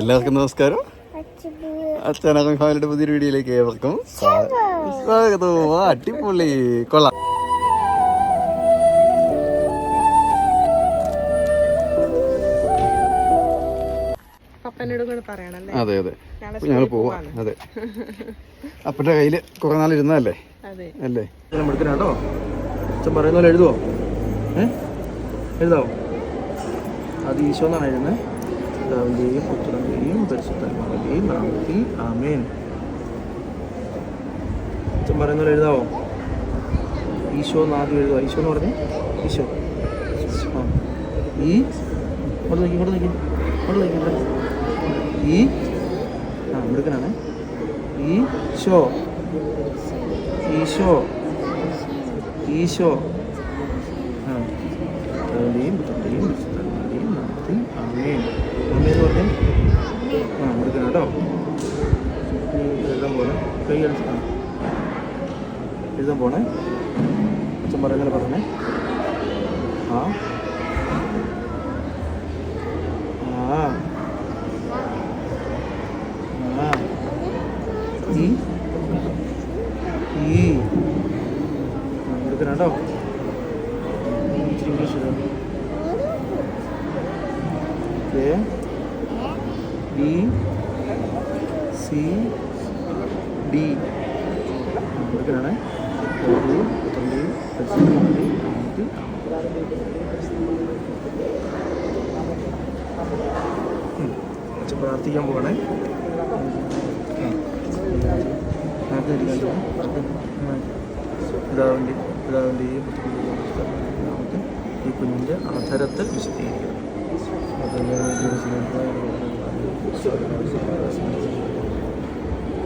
എല്ലാവർക്കും നമസ്കാരം. അച്ഛനകം ഫാമിലിയുടെ പുതിയൊരു വീഡിയോയിലേക്ക് ഏവർക്കും സ്വാഗതവും അടിപൊളി. കൊള്ളാം. അതെ അതെ. ഞങ്ങൾ പോവാ. അതെ. അപ്പന്റെ കയ്യിൽ കുറെ നാൾ ഇരുന്നല്ലേ അതെ. അല്ലേ? എടുക്കണോ അച്ഛൻ പറയുന്ന പോലെ എഴുതുവോ? ഏ? എഴുതാവോ? അത് ഈശോ എന്നാണ് എഴുതുന്നത്. പിതാവിന്റെയും പുത്രന്റെയും പരിശുദ്ധാത്മാവിന്റെയും നാമത്തിൽ ആമേൻ. അച്ഛൻ പറയുന്ന എഴുതാവോ? ഈശോ എന്ന് ആദ്യം എഴുതുക ഈശോ എന്ന് പറഞ്ഞേ? ഈശോ. ആ. ഈ ഇങ്ങോട്ട് നോക്കി ഇങ്ങോട്ട് നോക്കി. ഇങ്ങോട്ട് നോക്കി ഈ ആ മിടുക്കനാണ്. ഈശോ. ഈശോ. ഈശോ. ആ. പിതാവിന്റെയും പുത്രന്റെയും വിശുദ്ധാത്മാവിന്റെയും നാമത്തിൽ ആമേൻ ആമേൻ എന്ന് പറഞ്ഞേ ആ എടുക്കണം കേട്ടോ ഇനി എഴുതാൻ പോണേ കൈ അടിച്ച് ആ എഴുതാൻ പോണേ അച്ഛൻ പറയുന്നത് പറഞ്ഞേ ആ ആ ആ ഈ ഈ എടുക്കണം കേട്ടോ ഇച്ചിരി ഇംഗ്ലീഷ് എഴുതാം എ ബി സി ഡി. അച്ഛൻ പ്രാർത്ഥിക്കാൻ പോകണേ പിതാവിന്റെ പിതാവിന്റെയും നാമത്തിൽ ഈ കുഞ്ഞിന്റെ ആധാരത്തെ വിശദീകരിക്കണം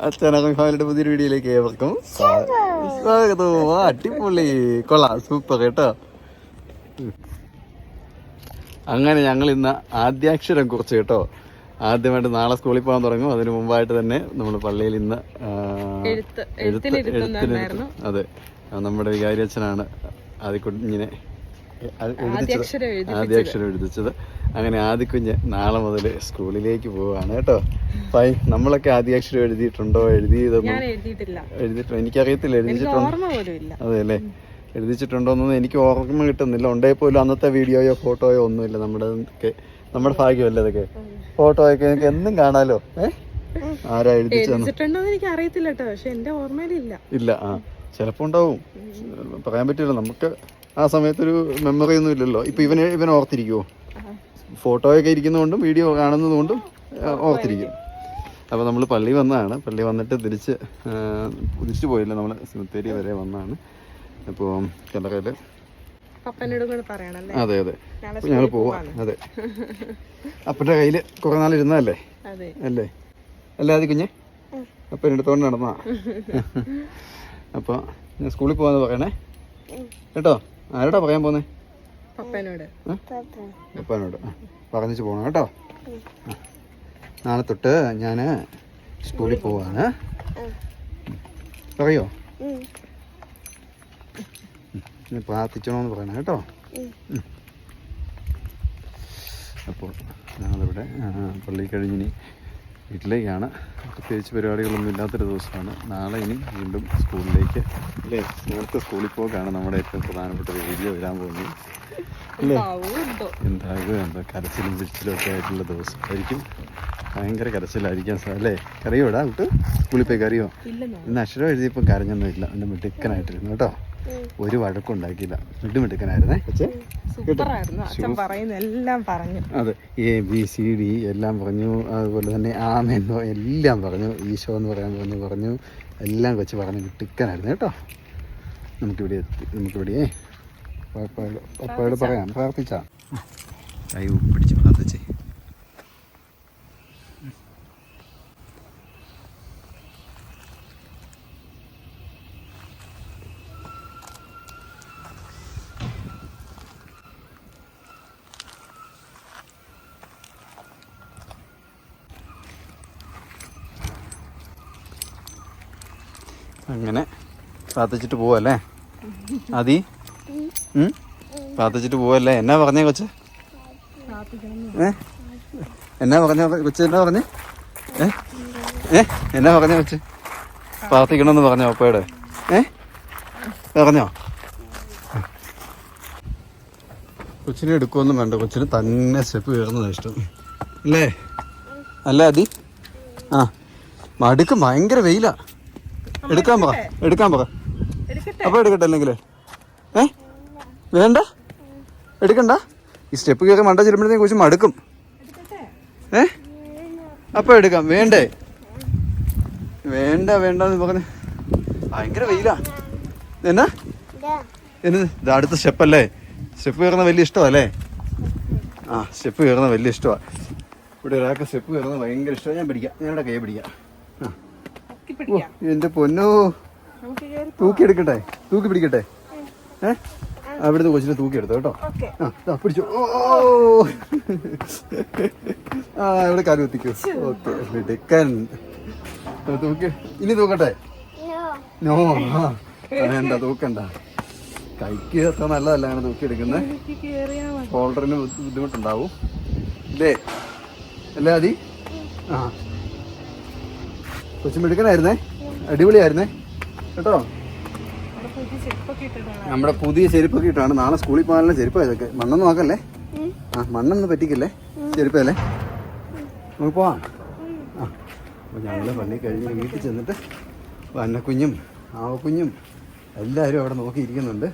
അച്ഛനകം ഫാമിലിയുടെ പുതിയൊരു വീഡിയോയിലേക്ക് ഏവർക്കും സ്വാ- സ്വാഗതം. ആ, അടിപൊളി. കൊള്ളാം. സൂപ്പർ കേട്ടോ. അങ്ങനെ ഞങ്ങൾ ഇന്ന് ആദ്യാക്ഷരം കുറിച്ച് കേട്ടോ. ആദ്യമായിട്ട് നാളെ സ്കൂളിൽ പോകാൻ തുടങ്ങും. അതിന് മുമ്പായിട്ട് തന്നെ നമ്മൾ പള്ളിയിൽ ഇന്ന് ആ, എഴുത്ത് എഴുത്ത് എഴുത്തിനിരുത്തുന്നുണ്ടായിരുന്നു അതെ. നമ്മുടെ വികാരി അച്ഛനാണ് ആദ്യ കുഞ്ഞിനെ ആദ്യാക്ഷരം എഴുതിച്ചത് അങ്ങനെ ആദ്യക്കുഞ്ഞ് നാളെ മുതൽ സ്കൂളിലേക്ക് പോവാണ് കേട്ടോ. ഫൈ നമ്മളൊക്കെ ആദ്യാക്ഷരം എഴുതിയിട്ടുണ്ടോ? എഴുതിയതൊന്നും എഴുതിയിട്ടോ എനിക്കറിയത്തില്ല എഴുതിയിട്ടുണ്ടോ എഴുതിച്ചിട്ടുണ്ടോ? അതെ അല്ലേ എഴുതിച്ചിട്ടുണ്ടോന്നൊന്നും എനിക്ക് ഓർമ്മ കിട്ടുന്നില്ല. ഉണ്ടേ പോലും അന്നത്തെ വീഡിയോയോ ഫോട്ടോയോ ഒന്നുമില്ല നമ്മുടെ നമ്മുടെ ഭാഗ്യമല്ല അതൊക്കെ? ഫോട്ടോയൊക്കെ എനിക്ക് എന്നും കാണാലോ? ഏഹ് ആരാ എനിക്ക് അറിയത്തില്ല കേട്ടോ. പക്ഷെ എന്റെ ഓർമ്മയിലില്ല. ഇല്ല ആ. ചിലപ്പോ ഉണ്ടാവും. പറയാൻ പറ്റില്ല നമുക്ക് ആ സമയത്തൊരു മെമ്മറി ഒന്നും ഇല്ലല്ലോ. ഇപ്പൊ ഇവനെ ഇവൻ ഓർത്തിരിക്കുവോ? ഫോട്ടോയൊക്കെ ഇരിക്കുന്നതുകൊണ്ടും വീഡിയോ കാണുന്നതുകൊണ്ടും ഓർത്തിരിക്കും. അപ്പോൾ നമ്മൾ പള്ളി വന്നതാണ്. പള്ളി വന്നിട്ട് തിരിച്ച് തിരിച്ചു പോയില്ല. നമ്മൾ സിമത്തേരി വരെ വന്നാണ് അപ്പോൾ കല്ലറയിൽ അതെ അതെ. ഞങ്ങൾ പോവാം. അതെ. അപ്പന്റെ കയ്യിൽ കുറേ നാൾ ഇരുന്നല്ലേ അല്ലേ? അല്ലാതെ കുഞ്ഞ് അപ്പം എടുത്തോണ്ട് നടന്നാ അപ്പോൾ ഞാൻ സ്കൂളിൽ പോകാന്ന് പറയണേ. കേട്ടോ? ആരോടാ പറയാൻ പോന്നേ? പപ്പനോട്. പറഞ്ഞിച്ച് പോകണം കേട്ടോ. നാളെ തൊട്ട് ഞാൻ സ്കൂളിൽ പോവാണ്. പറയോ? പ്രാർത്ഥിച്ചോന്ന് പറയണം കേട്ടോ. അപ്പോൾ ഞങ്ങളിവിടെ പള്ളി കഴിഞ്ഞിനി വീട്ടിലേക്കാണ് പ്രത്യേകിച്ച് പരിപാടികളൊന്നും ഇല്ലാത്തൊരു ദിവസമാണ്. നാളെ ഇനി വീണ്ടും സ്കൂളിലേക്ക് അല്ലേ? നേരത്തെ സ്കൂളിൽ പോക്കാണ് നമ്മുടെ ഏറ്റവും പ്രധാനപ്പെട്ട ഒരു വീഡിയോ വരാൻ പോകുന്നത്. അല്ലേ? എന്തായാലും എന്താകും എന്താ കരച്ചിലും പിടിച്ചിലും ഒക്കെ ആയിട്ടുള്ള ദിവസമായിരിക്കും. ഭയങ്കര കരച്ചിലായിരിക്കാം സാർ അല്ലേ? കറിയോടാ വിട്ട്? സ്കൂളിൽ പോയി കറിയോ ഇന്ന് അക്ഷരം എഴുതിയപ്പോൾ കരഞ്ഞൊന്നുമില്ല. എന്റെ മിടുക്കനായിട്ടിരുന്നു കേട്ടോ. ഒരു വഴക്കും ഉണ്ടാക്കിയില്ല മിട്ടു മിടുക്കനായിരുന്നേ സൂപ്പറായിരുന്നു. അച്ഛൻ പറയുന്ന എല്ലാം പറഞ്ഞു. അതെ എ ബി സി ഡി എല്ലാം പറഞ്ഞു. അതുപോലെ തന്നെ ആമെന്നോ എല്ലാം പറഞ്ഞു. ഈശോ എന്ന് പറയാൻ പറഞ്ഞു പറഞ്ഞു. എല്ലാം വെച്ച് പറഞ്ഞു കിട്ടിക്കാനായിരുന്നു കേട്ടോ. നമുക്കിവിടെ എത്തി നമുക്കിവിടെ പപ്പായോട് പപ്പായോട് പറയാം പ്രാർത്ഥിച്ചാ. കൈ പിടിച്ച് പ്രാർത്ഥിച്ചേ. അങ്ങനെ പ്രാർത്ഥിച്ചിട്ട് പോവല്ലേ? അതി? പ്രാർത്ഥിച്ചിട്ട് പോവല്ലേ? എന്നാ പറഞ്ഞേ കൊച്ച്? ഏ? എന്നാ പറഞ്ഞ കൊച്ച്? എന്നാ പറഞ്ഞേ? ഏ? എന്നാ പറഞ്ഞ കൊച്ച്? പ്രാർത്ഥിക്കണമെന്ന് പറഞ്ഞോ അപ്പയുടെ? ഏ? പറഞ്ഞോ? കൊച്ചിനെ എടുക്കുമൊന്നും വേണ്ട. കൊച്ചിന് തന്നെ സ്റ്റെപ്പ് കയറുന്നതാണ് ഇഷ്ടം. അല്ലേ? അല്ല അതി ആ. മടുക്ക്. ഭയങ്കര വെയിലാ. എടുക്കാൻ പറ എടുക്കാൻ പറ. എടുക്കട്ടെ? അപ്പൊ എടുക്കട്ടെ അല്ലെങ്കിൽ ഏ? വേണ്ട? എടുക്കണ്ട? ഈ സ്റ്റെപ്പ് കയറി മണ്ട ചെല്ലുമ്പോഴത്തേക്ക് കുറച്ച് മടുക്കും. ഏ? അപ്പൊ എടുക്കാം. വേണ്ടേ? വേണ്ട വേണ്ട എന്ന് പറഞ്ഞ്. ഭയങ്കര വെയിലാ. എന്നാ? എന്ന് ഇത് അടുത്ത സ്റ്റെപ്പല്ലേ സ്റ്റെപ്പ് കയറുന്ന വലിയ ഇഷ്ടമല്ലേ ആ സ്റ്റെപ്പ് കയറുന്ന വലിയ ഇഷ്ടമാണ് ഇവിടെ ഒരാൾക്ക് സ്റ്റെപ്പ് കയറുന്നത് ഭയങ്കര ഇഷ്ടമാണ് ഞാൻ പിടിക്കാം. ഞാനിവിടെ കൈ പിടിക്കാം ആ പൊക്കി ഓ, പിടിക്കാം എന്റെ പൊന്നോ. തൂക്കി എടുക്കട്ടെ തൂക്കി പിടിക്കട്ടെ. ഏ? അവിടുന്ന് കൊച്ചിനെ തൂക്കി എടുത്തോ കേട്ടോ? ഓക്കെ. ആ പിടിച്ചു. ഓ. ആ ഇവിടെ കാൽ കുത്തിക്കൂ. ഓക്കെ മിടുക്കൻ. തൂക്കി. ഇനി തൂക്കട്ടെ? നോ. ആ. വേണ്ട തൂക്കണ്ട. കൈക്ക് അത്ര നല്ലതല്ല അങ്ങനെ തൂക്കി എടുക്കുന്നത് ഷോൾഡറിന് ബുദ്ധിമുട്ടുണ്ടാവും. ഇല്ലേ അല്ലേ അതി ആ. കൊച്ചു മിടുക്കനായിരുന്നേ? അടിപൊളിയായിരുന്നേ? കേട്ടോ? നമ്മുടെ പുതിയ ചെരുപ്പൊക്കെ ഇട്ടാണ് നാളെ സ്കൂളിൽ പോകാനുള്ള ചെരുപ്പ് ഇതൊക്കെ. മണ്ണൊന്നും നോക്കല്ലേ? ആ മണ്ണൊന്നും പറ്റിക്കല്ലേ? ചെരുപ്പല്ലേ നമുക്ക് പോവാം. ആ അപ്പോൾ ഞങ്ങൾ പള്ളി കഴിഞ്ഞ് വീട്ടിൽ ചെന്നിട്ട് വന്നക്കുഞ്ഞും ആവക്കുഞ്ഞും എല്ലാവരും അവിടെ നോക്കിയിരിക്കുന്നുണ്ട്.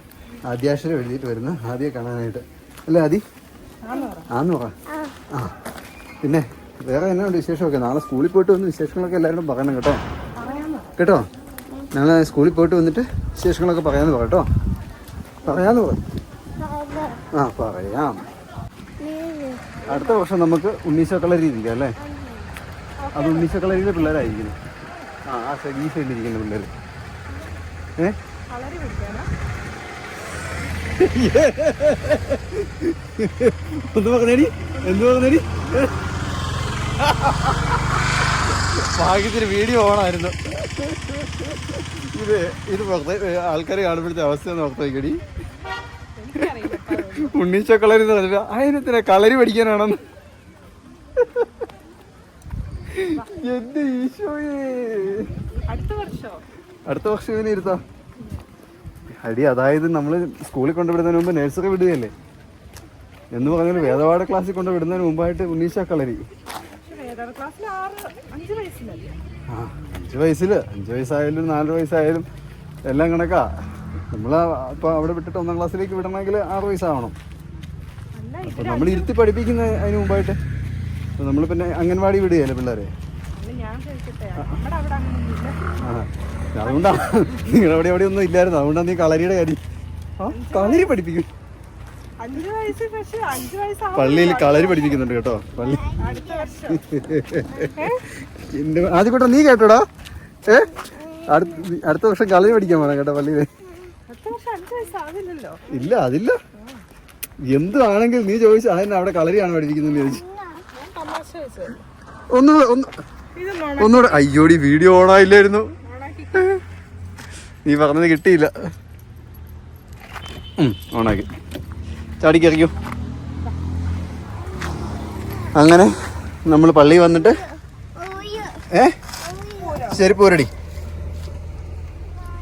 ആദ്യാക്ഷരം എഴുതിയിട്ട് വരുന്ന ആദ്യം കാണാനായിട്ട്. അല്ലേ ആദി? ആന്ന് പറ ആ പിന്നെ? വേറെ എന്നാണ് വിശേഷമൊക്കെ? നാളെ സ്കൂളിൽ പോയിട്ട് വന്ന് വിശേഷങ്ങളൊക്കെ എല്ലാവരോടും പറയണം കേട്ടോ. കേട്ടോ? ഞങ്ങൾ സ്കൂളിൽ പോയിട്ട് വന്നിട്ട് വിശേഷങ്ങളൊക്കെ പറയാന്ന് പറ കേട്ടോ. പറയാന്ന് പറ. ആ പറയാം. അടുത്ത വർഷം നമുക്ക് ഉണ്ണീശോ കളരി ഇരിക്കാം അല്ലേ അത് ഉണ്ണീശോ കളരിയിലെ പിള്ളേരായിരിക്കുന്നു ആ ആ സൈഡ് ഈ സൈഡിൽ ഇരിക്കുന്ന പിള്ളേർ ഏ? എന്ത് പറഞ്ഞേടി എന്ത് പറഞ്ഞേടി. ഭാഗ്യത്തിന് വീഡിയോ ഓണായിരുന്നു. ഇത് ഇത് പുറത്തെ ആൾക്കാർ കാണുമ്പോഴത്തെ അവസ്ഥ നോക്കി നോക്കടി. ഉണ്ണീച്ച കളരി എന്ന് പറഞ്ഞിട്ട് അതിനെത്തിനാ കളരി പഠിക്കാനാണെന്ന്. എന്റെ ഈശോയെ. അടുത്ത വർഷോ? അടുത്ത വർഷം ഇവനെ ഇരുത്താം. അടി അതായത് നമ്മൾ സ്കൂളിൽ കൊണ്ടുവിടുന്നതിന് മുമ്പ് നഴ്സറി വിടുകയല്ലേ? എന്ന് പറഞ്ഞാൽ വേദപാഠ ക്ലാസ്സിൽ കൊണ്ടുവിടുന്നതിന് മുമ്പായിട്ട് ഉണ്ണീച്ച കളരി. ആ അഞ്ച് വയസ്സിൽ അഞ്ച് വയസ്സായാലും നാല് വയസ്സായാലും എല്ലാം കണക്കാ. നമ്മൾ അപ്പൊ അവിടെ വിട്ടിട്ട് ഒന്നാം ക്ലാസ്സിലേക്ക് വിടണമെങ്കിൽ ആറ് വയസ്സാവണം. അപ്പോൾ നമ്മൾ ഇരുത്തി പഠിപ്പിക്കുന്ന അതിന് മുമ്പായിട്ട് നമ്മൾ പിന്നെ അംഗൻവാടി വിടുകയല്ലേ പിള്ളേരെ? ഇത് ഞാൻ കഴിക്കട്ടെ നമ്മുടെ അവിടെ അങ്ങനെയൊന്നുമില്ല. ആ അതുകൊണ്ടാ. നിങ്ങളുടെ അവിടെ അവിടെ ഒന്നും ഇല്ലായിരുന്നു. അതുകൊണ്ടാണ് നീ കളരിയുടെ കാര്യം. ആ കളരി പഠിപ്പിക്കും അഞ്ച് വയസ്സ് പക്ഷെ അഞ്ച് വയസ്സാവും പള്ളിയിൽ കളരി പഠിപ്പിക്കുന്നുണ്ട് കേട്ടോ പള്ളി. ആദ്യം കൂട്ടോ നീ കേട്ടോടാ? ഏ? അടുത്ത വർഷം കളരി പഠിക്കാൻ പോണം കേട്ടോ വയസ്സാവില്ലല്ലോ ഇല്ല അതില്ല. എന്തുവാണെങ്കിൽ നീ ചോദിച്ചു അതിന് അവിടെ കളരിയാണ് പഠിപ്പിക്കുന്നത് ചോദിച്ചു. ഒന്ന് ഒന്ന്. ഒന്നുകൂടെ അയ്യോടി വീഡിയോ ഓണായില്ലായിരുന്നു. ഓണാക്കി നീ പറഞ്ഞത് കിട്ടിയില്ല. ഉം, ചാടിക്കറിക്കൂ അങ്ങനെ നമ്മൾ പള്ളി വന്നിട്ട് ഏ? ശരി പോരടി.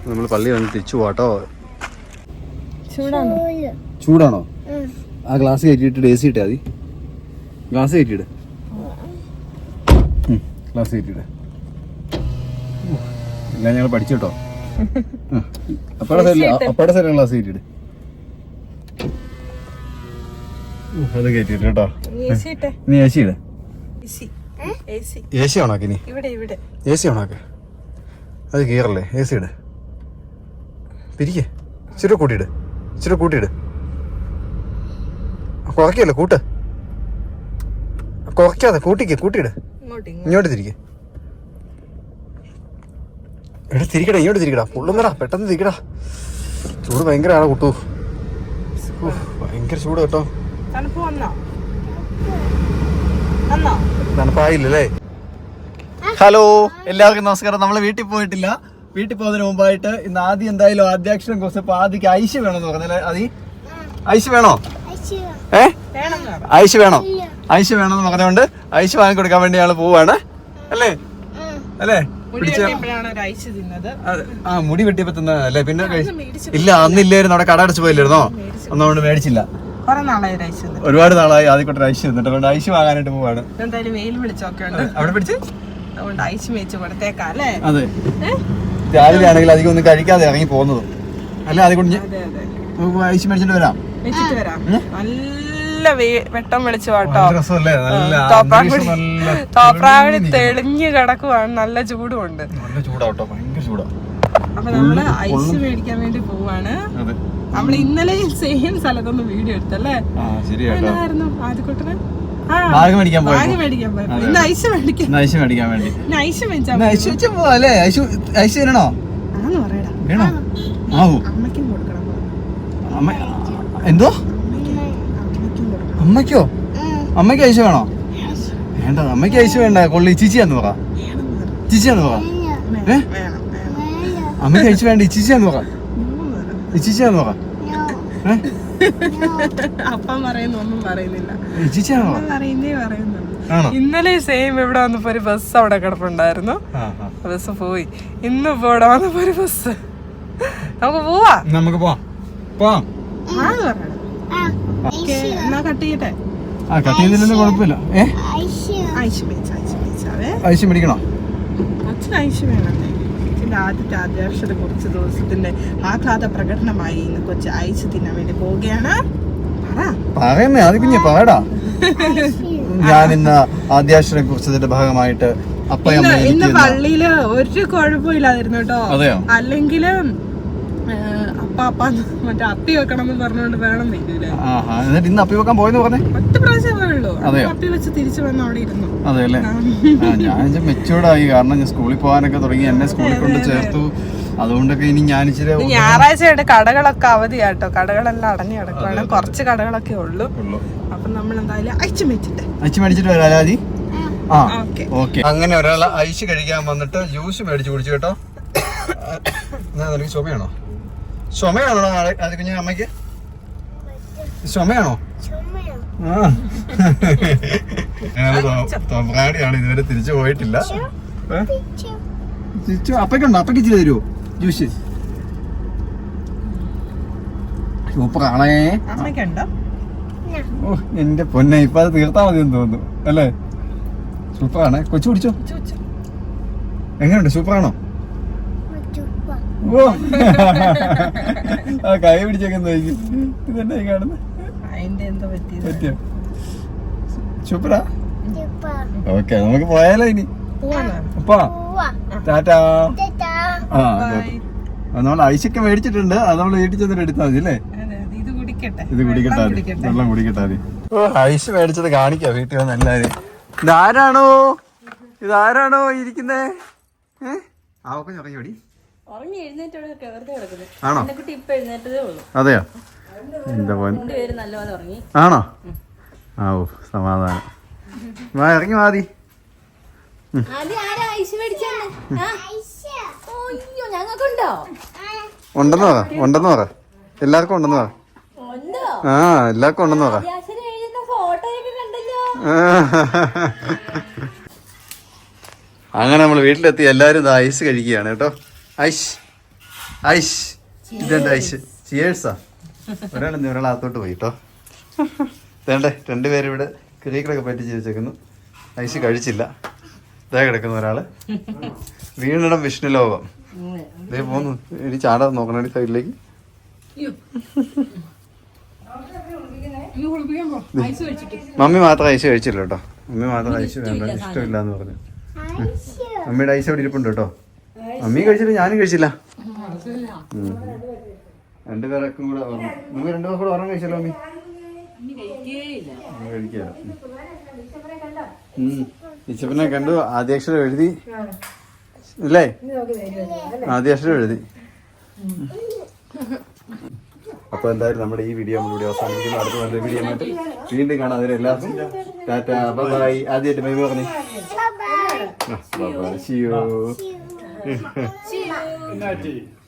നമ്മൾ പള്ളി വന്ന് തിരിച്ചു പോട്ടോ ചൂടാണോ? ആ ഗ്ലാസ് കയറ്റിയിട്ട് എ സി ഇട്ടാ മതി. ഗ്ലാസ് കയറ്റിയിട്. ഗ്ലാസ് കയറ്റിയിട്. എല്ലാം ഞങ്ങൾ പഠിച്ചു കേട്ടോ. അപ്പാടെ സൈഡിൽ അപ്പയുടെ സൈഡിൽ ഗ്ലാസ് കയറ്റിയിട്. അത് കേട്ടിട്ട് കേട്ടോ. നീ A C it. A C. ഓണാക്കി നീ ഇവിടെ ഇവിടെ. എ സി ഓണാക്ക്? അത് കീറല്ലേ എ സി ഇട്. പിരിക്കേ ഇച്ചിരി കൂട്ടിയിട് ഇച്ചിരി കൂട്ടിയിട് കുറയ്ക്കല്ലേ കൂട്ട്. കുറയ്ക്കാതെ കൂട്ടിക്ക് കൂട്ടിയിട് ഇങ്ങോട്ട് ഇങ്ങോട്ട്. ഇങ്ങോട്ട് തിരികെ എടാ തിരിക്കടാ ഇങ്ങോട്ട് തിരിക്കടാ. പൊള്ളുന്നടാ പെട്ടെന്ന് തിരിക്കടാ. ചൂട് ഭയങ്കരമാണ് കുട്ടു. ഭയങ്കര ചൂട് കേട്ടോ. തണുപ്പ് വന്നോ വന്നോ തണുപ്പായില്ലല്ലേ? ഹലോ എല്ലാവർക്കും നമസ്കാരം. നമ്മൾ വീട്ടിൽ പോയിട്ടില്ല. വീട്ടിൽ പോകുന്നതിന് മുമ്പായിട്ട് ഇന്ന് ആദ്യം എന്തായാലും ആദ്യാക്ഷരം കുറിച്ചപ്പോ ആദ്യക്ക് ഐശ് വേണമെന്ന് പറഞ്ഞല്ലേ? അതി ഐശ് വേണോ? ഏ? ഐശ് വേണോ? ഐശ് വേണമെന്ന് പറഞ്ഞുകൊണ്ട് ഐശ് വാങ്ങി കൊടുക്കാൻ വേണ്ടി ഞങ്ങൾ പോവാണ്. അല്ലേ? അല്ലേ? മുടി വെട്ടിയപ്പോഴാണ് ഒരു ഐസ് തിന്നത്. ആ മുടി വെട്ടിയപ്പോ തിന്നതല്ലേ? പിന്നെ ഇല്ല അന്നില്ലായിരുന്നു. അവിടെ കട അടച്ചു പോയില്ലായിരുന്നോ? ഒന്നുകൊണ്ട് മേടിച്ചില്ല. ഒരുപാട് നാളായി ആദ്യക്കോട്ടെ ഐശ് വന്നിട്ട് അതുകൊണ്ട് ഐശ് വാങ്ങാനായിട്ട് പോവാണ്. എന്തായാലും വെയിൽ വിളിച്ചൊക്കെ ഉണ്ട്. അവിടെ പിടിച്ച്? അതുകൊണ്ട് ഐസ് മേടിച്ച് കൊടുത്തേക്കാം അല്ലേ? അതെ. രാവിലെ ആണെങ്കിൽ അധികം ഒന്നും കഴിക്കാതെ ഇറങ്ങി പോകുന്നത്. അല്ല അത് കൊണ്ട് അതെ അതെ. ഐസ് മേടിച്ചിട്ട് വരാം. വെച്ചിട്ട് വരാം. നല്ല വെട്ടം വെളിച്ചു കേട്ടോ. തെളിഞ്ഞ് കിടക്കുവാണ്. നല്ല ചൂടുമുണ്ട് നല്ല ചൂടാട്ടോ ഭയങ്കര ചൂടാ. അപ്പൊ നമ്മൾ ഐസ് മേടിക്കാൻ വേണ്ടി പോവാണ്. നമ്മൾ ഇന്നലെ സെയിം സ്ഥലത്തൊന്ന് വീഡിയോ എടുത്തല്ലേ? ആ ആദ്യക്കൂട്ടന് എന്നായിരുന്നു ആദ്യക്കുട്ടന് ആ ബാഗ് മേടിക്കാൻ പോയി ബാഗ് മേടിക്കാൻ പോയപ്പോ. ഇന്ന് ഐസ് മേടിക്കാൻ. ഇന്ന് ഐസ് മേടിക്കാൻ വേണ്ടി. ഐസ് ഐസ് ഐസ് ഐസ് ആന്ന് പറയടാ. വേണോ? ആവൂ. അമ്മയ്ക്കും കൊടുക്കണം അമ്മ എന്തോ? അമ്മയ്ക്കും അമ്മയ്ക്കോ ഐസ് വേണോ? വേണ്ട അമ്മയ്ക്ക് ഐസ് വേണ്ട. കൊള്ളി ചിച്ചിയാന്ന് പറ. ചിച്ചിയാന്ന് പറ. ഏ? അമ്മയ്ക്ക് ഐസ് വേണ്ട ചിച്ചിയാന്ന് പറ. ഇച്ചിച്ചിയാന്ന് പറ അപ്പം പറയുന്ന ഒന്നും പറയുന്നില്ല ഇച്ചിച്ചിയാന്ന് പറ പറയുന്നേ പറയുന്നുള്ളൂ ആണോ ഇന്നലെ സെയിം ഇവിടെ വന്നപ്പോ ഒരു ബസ് അവിടെ കിടപ്പുണ്ടായിരുന്നു ബസ് പോയി ഇന്ന് ഇപ്പൊ ഇവിടെ വന്നപ്പോ ഒരു ബസ് നമുക്ക് പോവാ നമുക്ക് പോവാം പോവാം എന്നാ കട്ട് ചെയ്യട്ടെ ആ കട്ട് ചെയ്തില്ലെന്ന് കുഴപ്പമില്ല ഏ ഐസ് മേടിക്കണോ കൊച്ചിന് ഐസ് വേണമെന്നേ ഇതിന്റെ ആദ്യത്തെ അധ്യക്ഷത കുറച്ച് ദിവസത്തിന്റെ ആഹ്ലാദ പ്രകടനമായി ഇന്ന് കൊച്ചു ഐസ് തിന്നാൻ വേണ്ടി പോവുകയാണ്. പറ. പറയുന്നേ അത് കുഞ്ഞെ പറയടാ ഞാൻ ഇന്ന് ആദ്യാക്ഷരം കുറിച്ചതിന്റെ ഭാഗമായിട്ട് ഇന്ന് പള്ളിയിൽ ഒരു കുഴപ്പമില്ലാതിരുന്നു കേട്ടോ. അതെയോ? മറ്റേ അപ്പി പറഞ്ഞുകൊണ്ട് വേണം എന്നിട്ട് ഇന്ന് അപ്പി വെക്കാൻ പോയെന്ന് പറഞ്ഞേ? ഒറ്റ? അപ്പി വെച്ച് തിരിച്ചു വന്ന് അവിടെ ഇരുന്നു. അതെ അല്ലേ ഞാൻ മെച്ചൂർഡായി കാരണം ഞാൻ സ്കൂളിൽ പോകാനൊക്കെ തുടങ്ങി. എന്നെ സ്കൂളിൽ കൊണ്ട് ചേർത്തു. അതുകൊണ്ടൊക്കെ ഇനി ഞാൻ ഇച്ചിരി ഞായറാഴ്ചയായിട്ട് കടകളൊക്കെ അവധിയാട്ടോ. കടകളെല്ലാം അടഞ്ഞു കിടക്കുവാണ്. കുറച്ച് കടകളൊക്കെ ഉള്ളൂ. അപ്പൊ നമ്മൾ എന്തായാലും അയച്ചു മേടിച്ചിട്ട് അയച്ചു മേടിച്ചിട്ട് വരാം ആ. ഓക്കെ. അങ്ങനെ ഒരാൾ ഐസ് കഴിക്കാൻ വന്നിട്ട് ജ്യൂസ് മേടിച്ച് കുടിച്ചു കേട്ടോ. നിനക്ക് ചുമയാണോ? ചുമയാണോ അത് കുഞ്ഞു അമ്മയ്ക്ക്? ചുമയാണോ? തോപ്രാടിയാണ് ഇതുവരെ തിരിച്ചു പോയിട്ടില്ല? തിരിച്ചു അപ്പയ്ക്കുണ്ടോ? അപ്പയ്ക്ക് ഇച്ചിരി തരുമോ ജ്യൂസ്? സൂപ്പറാണേ. ഓ എന്റെ പൊന്നെ ഇപ്പൊ അത് തീർത്താ മതി എന്ന് തോന്നുന്നു. അല്ലേ? സൂപ്പറാണേ. കൊച്ചു കുടിച്ചോ? എങ്ങനെയുണ്ട് സൂപ്പറാണോ? ആ കൈ പിടിച്ചൊക്കെ നോക്കി. ഇതെന്നെ കാണുന്നത് അതിന്റെ എന്തോ പറ്റിയത്. പറ്റിയോ? സൂപ്പറാ? ഓക്കെ നമുക്ക് പോയാലോ ഇനി? ടാറ്റാ. ആ നമ്മൾ ഐസൊക്കെ മേടിച്ചിട്ടുണ്ട്. അത് നമ്മൾ വീട്ടിൽ ചെന്നിട്ട് എടുത്താൽ മതി അല്ലേ? ഇത് കുടിക്കട്ടെ. ഇത് കുടിക്കട്ടെ വെള്ളം മതി. കുടിക്കട്ടെ. ഓ ഐസ് മേടിച്ചത് കാണിക്കാം വീട്ടിൽ വന്ന് എല്ലാരും ഇതാരാണോ? ഇതാരാണോ ഇരിക്കുന്നേ? ആ ഒക്കെ ഇറങ്ങിയോടി ആണോ? എന്റെ അതെയോ പോൻ നല്ലപോലെ ആണോ? ആ ഓ സമാധാനം. വാ ഇറങ്ങി വാതി ഉണ്ടെന്ന് പറ ഉണ്ടെന്ന് പറ. എല്ലാവർക്കും ഉണ്ടെന്ന് പറ. ആ എല്ലാവർക്കും ഉണ്ടെന്ന് പറ. അങ്ങനെ നമ്മൾ വീട്ടിലെത്തി എല്ലാവരും ഇതാ ഐസ് കഴിക്കുകയാണ് കേട്ടോ. ഐസ് ഐഷ് ഇതെന്താ ഐഷ്? ചിയേഴ്സാ ഒരാൾ അകത്തോട്ട് പോയി കേട്ടോ വേണ്ടേ രണ്ടുപേരും ഇവിടെ കിരീക്കളൊക്കെ പറ്റി ജീവിച്ചേക്കുന്നു. ഐസ് കഴിച്ചില്ല. ഇതാ കിടക്കുന്ന ഒരാൾ. വീണിടം വിഷ്ണു ലോകം. ഇതേ പോന്നു. ഇനി ചാടാൻ നോക്കണം സൈഡിലേക്ക്. മമ്മി മാത്രം ഐസ് കഴിച്ചില്ല കേട്ടോ മമ്മി മാത്രം ഐസ് വേണ്ട. ഇഷ്ടമില്ല എന്ന് പറഞ്ഞു മമ്മിയുടെ ഐസ് അവിടെ ഇരിപ്പുണ്ട് കേട്ടോ മമ്മി കഴിച്ചില്ല ഞാനും കഴിച്ചില്ല. രണ്ടു രണ്ടുപേർക്കും കൂടെ നമുക്ക് രണ്ടുപേർ കൂടെ ഓർമ്മ കഴിച്ചല്ലോ അമ്മി. ഇച്ചപ്പനെ കണ്ടു ആദ്യാക്ഷരം എഴുതി. അല്ലേ ആദ്യാക്ഷരം എഴുതി. അപ്പൊ എന്തായാലും നമ്മുടെ ഈ വീഡിയോ കൂടി അവസാനിക്കുന്നു അടുത്ത നല്ല വീഡിയോ ആയിട്ട് വീണ്ടും കാണാം. അതിന് എല്ലാവർക്കും ടാറ്റ. ബൈ ആദ്യമായിട്ട് ബൈ പറഞ്ഞു. Bye See 嗯。嗯嗯嗯嗯